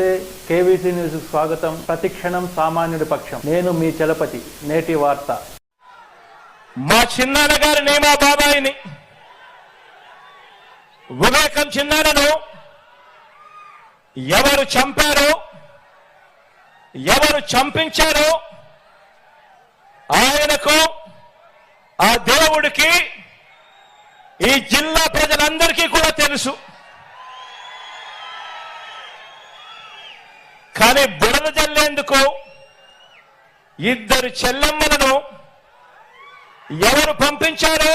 నమస్తే KVC news స్వాగతం. ప్రతిక్షణం సామాన్యుడి పక్షం. నేను మీ చలపతి నేటి వార్త. మా చిన్నాన్న గారి నేమా బాబాయిని? వివేకం చిన్నారను ఎవరు చంపారో? ఎవరు చంపించారో? ఆయనకు ఆ దేవుడికి ఈ జిల్లా ప్రజలందరికీ కూడా తెలుసు. కానీ బురద జల్లేందుకు ఇద్దరు చెల్లెమ్మలను ఎవరు పంపించారో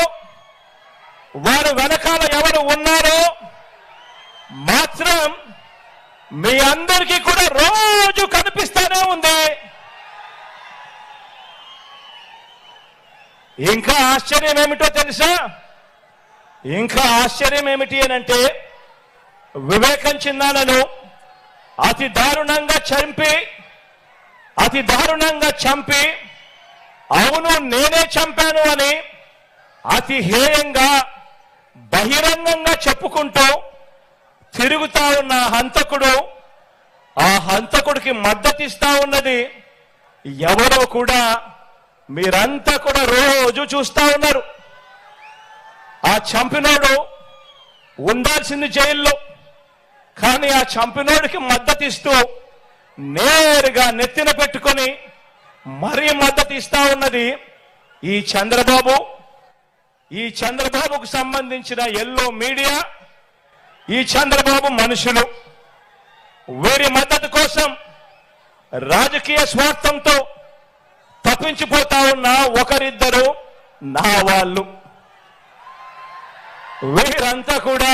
వారు వెనకాల ఎవరు ఉన్నారో మాత్రం మీ అందరికీ కూడా రోజు కనిపిస్తూనే ఉంది. ఇంకా ఆశ్చర్యం ఏమిటో తెలుసా? ఇంకా ఆశ్చర్యం ఏమిటి అని అంటే వివేకం చిన్నాలను అతి దారుణంగా చంపి అతి దారుణంగా చంపి అవును నేనే చంపాను అని అతి హేయంగా బహిరంగంగా చెప్పుకుంటూ తిరుగుతా ఉన్న హంతకుడు ఆ హంతకుడికి మద్దతిస్తా ఉన్నది ఎవరో కూడా మీరంతా కూడా రోజు చూస్తా ఉన్నారు. ఆ చంపినోడు ఉండాల్సింది జైల్లో. కానీ ఆ చంపినోడికి మద్దతిస్తూ నేరుగా నెత్తిన పెట్టుకొని మరీ మద్దతు ఇస్తా ఉన్నది ఈ చంద్రబాబు. ఈ చంద్రబాబుకు సంబంధించిన ఎల్లో మీడియా ఈ చంద్రబాబు మనుషులు. వీరి మద్దతు కోసం రాజకీయ స్వార్థంతో తప్పించిపోతా ఉన్న ఒకరిద్దరు నా వాళ్ళు. వీరంతా కూడా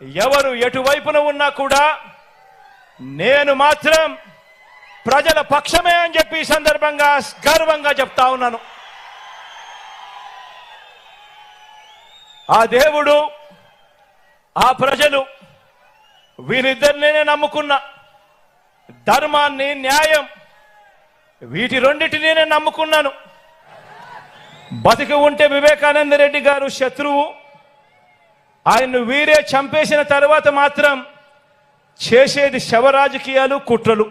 ఎవరు ఎటువైపున ఉన్నా కూడా నేను మాత్రం ప్రజల పక్షమే అని చెప్పి సందర్భంగా గర్వంగా చెప్తా ఉన్నాను. ఆ దేవుడు ఆ ప్రజలు వీరిద్దరినే నమ్ముకున్న ధర్మాన్ని న్యాయం వీటి రెండింటినీ నేను నమ్ముకున్నాను. బతికి ఉంటే వివేకానంద రెడ్డి గారు శత్రువు. ఆయన్ను వీరే చంపేసిన తర్వాత మాత్రం చేసేది శవ రాజకీయాలు కుట్రలు.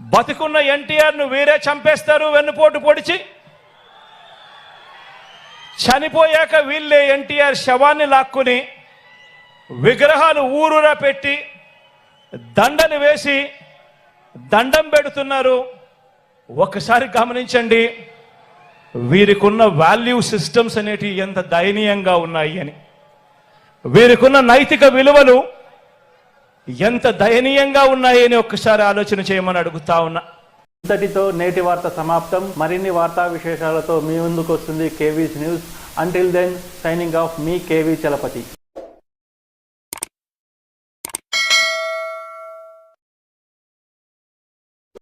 బతికున్న ఎన్టీఆర్ను వీరే చంపేస్తారు వెన్నుపోటు పొడిచి. చనిపోయాక వీళ్ళే ఎన్టీఆర్ శవాన్ని లాక్కుని విగ్రహాలు ఊరూరా పెట్టి దండలు వేసి దండం పెడుతున్నారు. ఒకసారి గమనించండి. వీరికున్న వాల్యూ సిస్టమ్స్ అనేటివి ఎంత దయనీయంగా ఉన్నాయి అని. వీరికున్న నైతిక విలువలు ఎంత దయనీయంగా ఉన్నాయని ఒక్కసారి ఆలోచన చేయమని అడుగుతా ఉన్నా. ఇంతటితో నేటి వార్త సమాప్తం. మరిన్ని వార్తా విశేషాలతో మీ ముందుకు వస్తుంది KV's news. Until then signing off మీ కేవీ చలపతి.